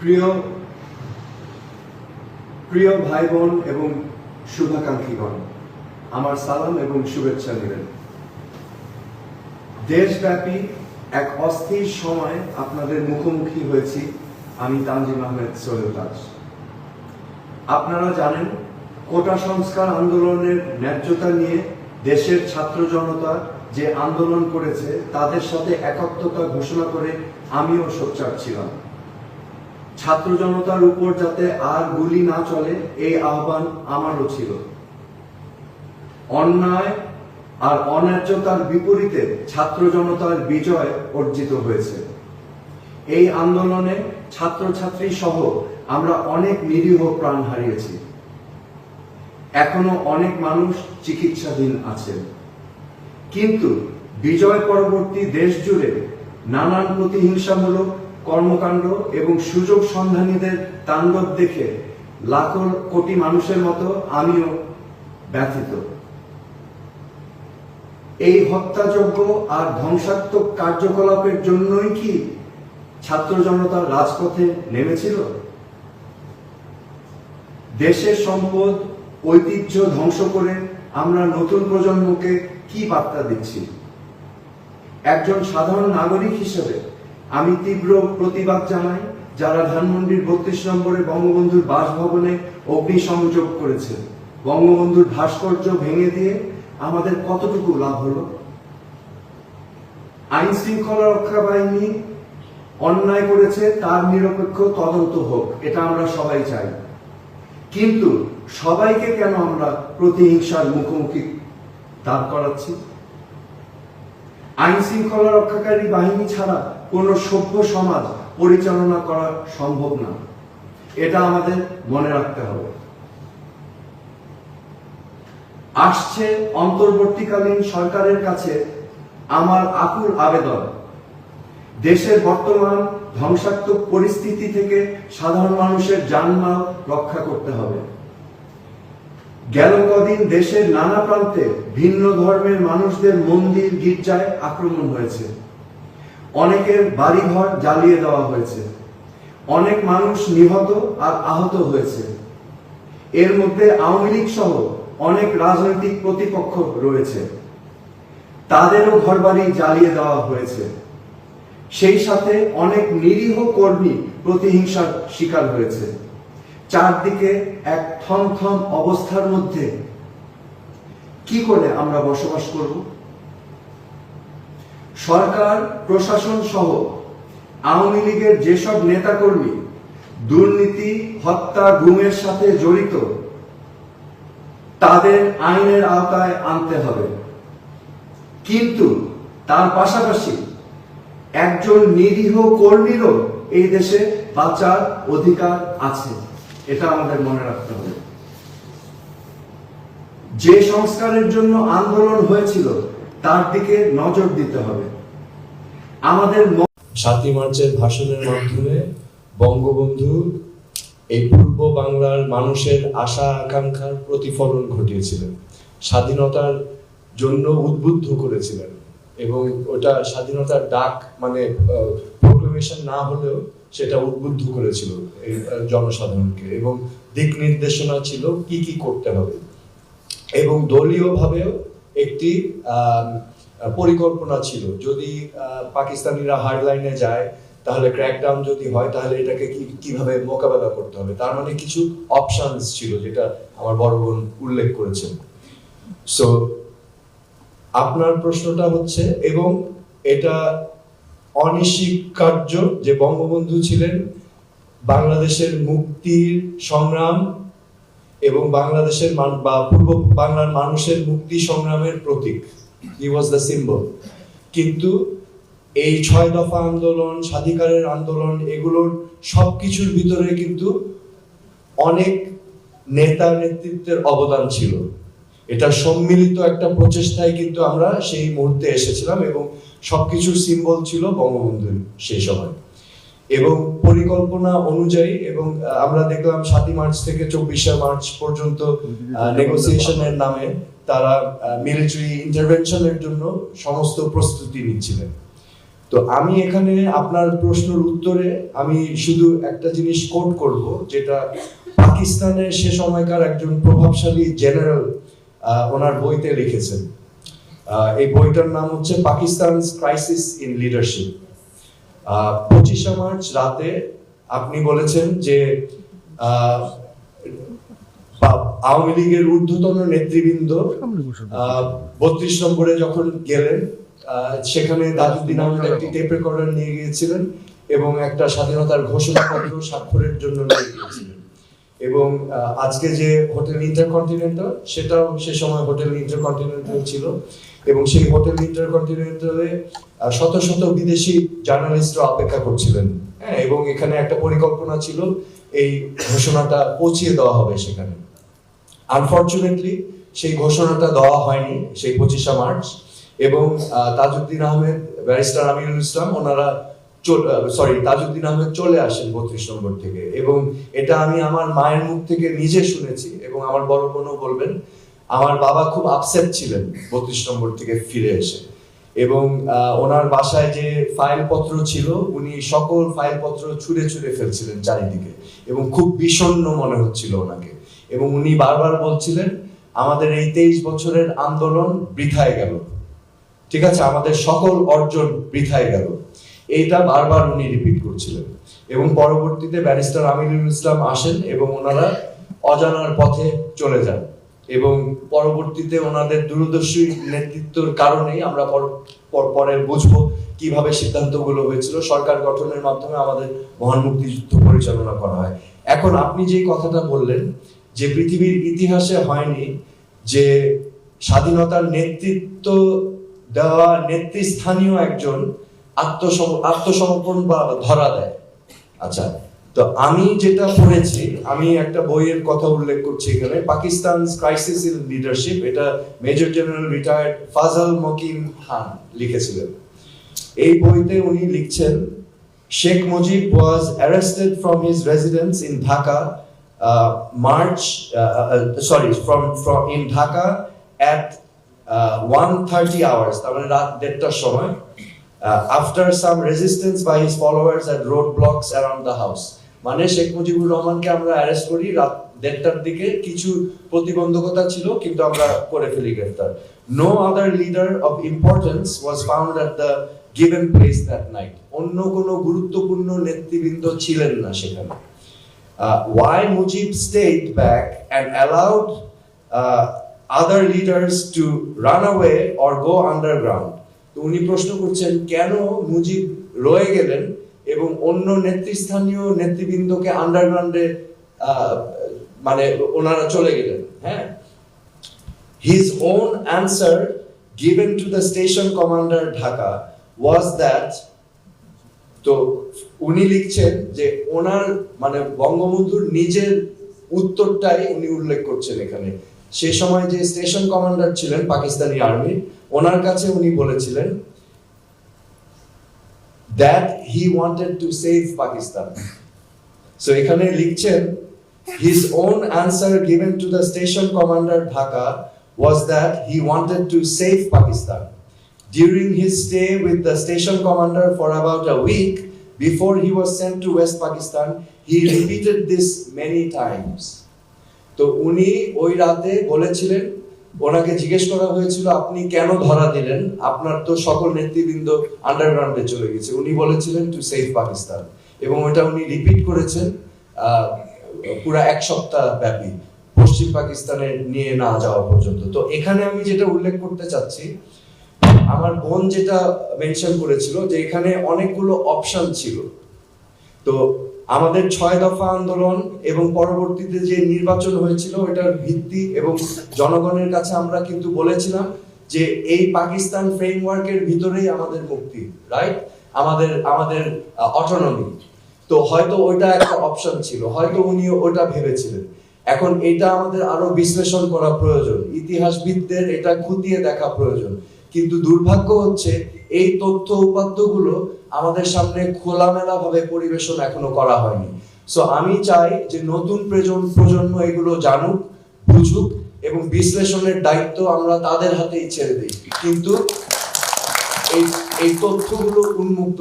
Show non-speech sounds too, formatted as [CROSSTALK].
প্রিয় প্রিয় ভাই বোন এবং শুভাকাঙ্ক্ষীগণ, আমার সালাম এবং শুভেচ্ছা নেবেন দেশব্যাপী এক অস্থির সময় আপনাদের মুখোমুখি হয়েছি আমি তানজিম আহমেদ সৈয়দাজ আপনারা জানেন, কোটা সংস্কার আন্দোলনের ন্যায্যতা নিয়ে দেশের ছাত্র জনতা যে আন্দোলন করেছে, তাদের সাথে একাত্মতা ঘোষণা করে আমিও সোচ্চার ছিলাম। ছাত্র জনতার উপর যাতে আর গুলি না চলে, এই আহ্বান আমারও ছিল। অন্যায় আর অন্যায্যতার বিপরীতে ছাত্র জনতার বিজয় অর্জিত হয়েছে। এই আন্দোলনে ছাত্রছাত্রী সহ আমরা অনেক নিরীহ প্রাণ হারিয়েছি। এখনও অনেক মানুষ চিকিৎসাধীন আছেন। কিন্তু বিজয় পরবর্তী দেশ জুড়ে নানান প্রতিহিংসামূলক কর্মকাণ্ড এবং সুযোগ সন্ধানীদের তাণ্ডব দেখে লাখো কোটি মানুষের মতো আমিও ব্যথিত। এই হত্যাযজ্ঞ আর ধ্বংসাত্মক কার্যকলাপের জন্যই কি ছাত্র জনতা রাজপথে নেমেছিল? দেশের সম্পদ, ঐতিহ্য ধ্বংস করে আমরা নতুন প্রজন্মকে কি বার্তা দিচ্ছি? একজন সাধারণ নাগরিক হিসেবে আমি তীব্র প্রতিবাদ জানাই যারা ধানমন্ডির বত্রিশ নম্বরে বঙ্গবন্ধুর বাসভবনে অগ্নিসংযোগ করেছে। বঙ্গবন্ধুর ভাস্কর্য ভেঙে দিয়ে আমাদের কতটুকু লাভ হলো? আইন শৃঙ্খলা রক্ষা বাহিনী অন্যায় করেছে, তার নিরপেক্ষ তদন্ত হোক, এটা আমরা সবাই চাই। কিন্তু সবাইকে কেন আমরা প্রতিহিংসার মুখোমুখি দাঁড় করাচ্ছি? আইন শৃঙ্খলা রক্ষাকারী বাহিনী ছাড়া কোনো সভ্য সমাজ পরিচালনা করা সম্ভব না। এটা আমাদের মনে রাখতে হবে। আসছে অন্তর্বর্তীকালীন সরকারের কাছে আমার আকুল আবেদন। দেশের বর্তমান ধ্বংসাত্মক পরিস্থিতি থেকে সাধারণ মানুষের জানমাল রক্ষা করতে হবে। গেল কদিন দেশের নানা প্রান্তে ভিন্ন ধর্মের মানুষদের মন্দির, গির্জায় আক্রমণ হয়েছে। অনেকের বাড়িঘর জ্বালিয়ে দেওয়া হয়েছে। অনেক মানুষ নিহত আর আহত হয়েছে। এর মধ্যে আওয়ামী লীগ সহ অনেক রাজনৈতিক প্রতিপক্ষ রয়েছে। তাদেরও ঘরবাড়ি জ্বালিয়ে দেওয়া হয়েছে। সেই সাথে অনেক নিরীহ কর্মী প্রতিহিংসার শিকার হয়েছে। চারদিকে এক থমথম অবস্থার মধ্যে কি করে আমরা বসবাস করব? সরকার, প্রশাসন সহ আওয়ামী লীগের যেসব নেতাকর্মী দুর্নীতি, হত্যা, গুমের সাথে জড়িত, তাদের আইনের আওতায় আনতে হবে। কিন্তু তার পাশাপাশি একজন নিরীহ কর্মীরও এই দেশে বাঁচার অধিকার আছে, এটা আমাদের মনে রাখতে হবে। যে সংস্কারের জন্য আন্দোলন হয়েছিল, তার দিকে নজর দিতে হবে। আমাদের সাতই মার্চের ভাষণের মাধ্যমে বঙ্গবন্ধু এই পূর্ব বাংলার মানুষের আশা, আকাঙ্ক্ষার প্রতিফলন ঘটিয়েছিলেন। স্বাধীনতার জন্য উদ্বুদ্ধ করেছিলেন এবং ওটা স্বাধীনতার ডাক মানে প্রোক্লেমেশন না হলেও সেটা উদ্বুদ্ধ করেছিল এই জনসাধারণকে এবং দিক নির্দেশনা ছিল কি কি করতে হবে। এবং দলীয়ভাবেও একটি পরিকল্পনা ছিল। যদি পাকিস্তানিরা হার্ড লাইনে যায়, তাহলে ক্র্যাকডাউন যদি হয়, তাহলে এটাকে কীভাবে মোকাবেলা করতে হবে? তার মানে কিছু অপশনস ছিল, যেটা আমার বড় বোন উল্লেখ করেছেন। সো আপনার প্রশ্নটা হচ্ছে, এবং এটা অনিস্বীকার্য যে বঙ্গবন্ধু ছিলেন বাংলাদেশের মুক্তির সংগ্রাম এবং বাংলাদেশের বা পূর্ব, বাংলার মানুষের মুক্তি সংগ্রামের প্রতীক। হি ওয়াজ দ্য সিম্বল কিন্তু এই ছয় দফা আন্দোলন, স্বাধিকারের আন্দোলন, এগুলোর সবকিছুর ভিতরে কিন্তু অনেক নেতা নেতৃত্বের অবদান ছিল। এটা সম্মিলিত একটা প্রচেষ্টায় কিন্তু আমরা সেই মুহূর্তে এসেছিলাম এবং সবকিছুর সিম্বল ছিল বঙ্গবন্ধু সেই সময়। এবং পরিকল্পনা অনুযায়ী এবং আমরা দেখলাম সাতই মার্চ থেকে চব্বিশে মার্চ পর্যন্ত নেগোসিয়েশনের নামে তারা মিলিটারি ইন্টারভেনশনের জন্য সমস্ত প্রস্তুতি নিচ্ছিলেন। তো আমি এখানে আপনার প্রশ্নের উত্তরে আমি শুধু একটা জিনিস কোট করব, যেটা পাকিস্তানের সে সময়কার একজন প্রভাবশালী জেনারেল ওনার বইতে লিখেছেন। এই বইটার নাম হচ্ছে পাকিস্তান ক্রাইসিস ইন লিডারশিপ পঁচিশে মার্চ রাতে আপনি বলেছেন যে আওয়ামী লীগের ঊর্ধ্বতন নেতৃবৃন্দ বত্রিশ নম্বরে যখন গেলেন সেখানে তাজউদ্দিন আহমেদ একটি টেপ রেকর্ডার নিয়ে গিয়েছিলেন এবং একটা স্বাধীনতার ঘোষণাপত্র [COUGHS] স্বাক্ষরের জন্য নিয়ে গিয়েছিলেন। এবং আজকে যে হোটেল ইন্টারকন্টিনেন্টাল সেটাও সে সময় হোটেল ইন্টারকন্টিনেন্টাল ছিল এবং সেই হোটেল ইন্টারকন্টিনেন্টালে শত শত বিদেশি জার্নালিস্টরা অপেক্ষা করছিলেন। হ্যাঁ এবং এখানে একটা পরিকল্পনা ছিল এই ঘোষণাটা পৌঁছিয়ে দেওয়া হবে সেখানে। আনফর্চুনেটলি সেই ঘোষণাটা দেওয়া হয়নি, সেই পঁচিশে মার্চ। এবং তাজউদ্দিন আহমেদ, ব্যারিস্টার আমিরুল ইসলাম, ওনারা সরি তাজউদ্দিন আহমেদ চলে আসেন বত্রিশ নম্বর থেকে। এবং এটা আমি আমার মায়ের মুখ থেকে নিজে শুনেছি এবং আমার বড় বোনও বলবেন, আমার বাবা খুব আপসেট ছিলেন বত্রিশ নম্বর থেকে ফিরে এসে। এবং ওনার বাসায় যে ফাইলপত্র ছিল, উনি সকল ফাইলপত্র ছুঁড়ে ছুঁড়ে ফেলছিলেন চারিদিকে এবং খুব বিষণ্ণ মনে হচ্ছিল ওনাকে। এবং উনি বারবার বলছিলেন, আমাদের এই তেইশ বছরের আন্দোলন বৃথায় গেল। ঠিক আছে, আমাদের সকল অর্জন বৃথায় গেল। এইটা বারবার উনি রিপিট করছিলেন। এবং পরবর্তীতে ব্যারিস্টার আমিনুল ইসলাম আসেন এবং ওনারা অজানার পথে চলে যান। এবং পরবর্তীতে ওনাদের দূরদর্শী নেতৃত্বের কারণেই আমরা পর- বুঝব কীভাবে সিদ্ধান্তগুলো হয়েছিল। সরকার গঠনের মাধ্যমে আমাদের মহান মুক্তিযুদ্ধ পরিচালনা করা হয়। এখন আপনি যে কথাটা বললেন যে পৃথিবীর ইতিহাসে হয়নি, যে স্বাধীনতার নেতৃত্ব দেওয়া নেতৃস্থানীয় একজন আত্মসম, আত্মসমর্পণ বা ধরা দেয়। আচ্ছা তো আমি যেটা পড়েছি, আমি একটা বইয়ের কথা উল্লেখ করছি এখানে, পাকিস্তান ক্রাইসিস ইন লিডারশিপ এটা major general retired Fazal Muqeem Khan লিখেছিলেন। এই বইতে উনি লিখছেন, Sheikh Mujib was arrested from his residence in Dhaka March sorry from from in Dhaka at one thirty hours তার মানে রাত দেড়টার সময় after some resistance by his followers at road blocks around the house মানে শেখ মুজিবুর রহমানকে আমরা arrest করি রাত দেড়টার দিকে কিছু প্রতিবন্ধকতা ছিল কিন্তু আমরা করে ফেলি গ্রেফতার। No other leader of importance was found at the given place that night অন্য কোনো গুরুত্বপূর্ণ নেতৃবৃন্দ ছিলেন না সেখানে। uh, why Mujib stayed back and allowed uh, other leaders to run away or go underground. তো উনি প্রশ্ন করছেন কেন মুজিব রয়ে গেলেন এবং অন্য নেতৃস্থানীয় নেতৃবৃন্দকে আন্ডারগ্রাউন্ডে মানে ওনারা চলে গেলেন হ্যাঁ His own answer given to the station commander Dhaka was that তো উনি লিখছেন যে ওনার মানে বঙ্গবন্ধুর নিজের উত্তরটাই উনি উল্লেখ করছেন এখানে সে সময় যে স্টেশন কমান্ডার ছিলেন পাকিস্তানি আর্মি, ওনার কাছে উনি বলেছিলেন that he wanted to save Pakistan so এখানে লিখছেন, his own answer given to the station commander, Dhaka, was that he wanted to save Pakistan. During his stay with the station commander for about a week before he was sent to West Pakistan, he [COUGHS] repeated this many times. তো উনি ওই রাতে বলেছিলেন ওনাকে জিজ্ঞেস করা হয়েছিল আপনি কেন ধরা দিলেন? আপনার তো সকল নেতৃবৃন্দ আন্ডারগ্রাউন্ডে চলে গেছে। উনি বলেছিলেন টু সেভ পাকিস্তান এবং ওটা উনি রিপিট করেছেন পুরা এক সপ্তাহ ব্যাপী পশ্চিম পাকিস্তানে নিয়ে না যাওয়া পর্যন্ত। তো এখানে আমি যেটা উল্লেখ করতে চাচ্ছি আমার বোন যেটা মেনশন করেছিল যে এখানে অনেকগুলো অপশন ছিল। তো আমাদের ছয় দফা আন্দোলন এবং পরবর্তীতে যে নির্বাচন হয়েছিল, এটার ভিত্তি এবং জনগণের কাছে আমরা কিন্তু বলেছিলাম যে এই পাকিস্তান ফ্রেমওয়ার্কের ভিতরেই আমাদের মুক্তি রাইট আমাদের আমাদের অটোনমি তো হয়তো ওইটা একটা অপশন ছিল, হয়তো উনি ওটা ভেবেছিলেন। এখন এটা আমাদের আরও বিশ্লেষণ করা প্রয়োজন। ইতিহাসবিদদের এটা খুঁটিয়ে দেখা প্রয়োজন। কিন্তু দুর্ভাগ্য হচ্ছে এই তথ্য উপাত্তগুলো আমাদের সামনে খোলামেলা ভাবে পরিবেশন এখনও করা হয়নি। সো আমি চাই যে নতুন প্রজন্ম এগুলো জানুক, বুঝুক এবং বিশ্লেষণের দায়িত্ব আমরা তাদের হাতেই ছেড়ে দিই। কিন্তু এই এই তথ্যগুলো উন্মুক্ত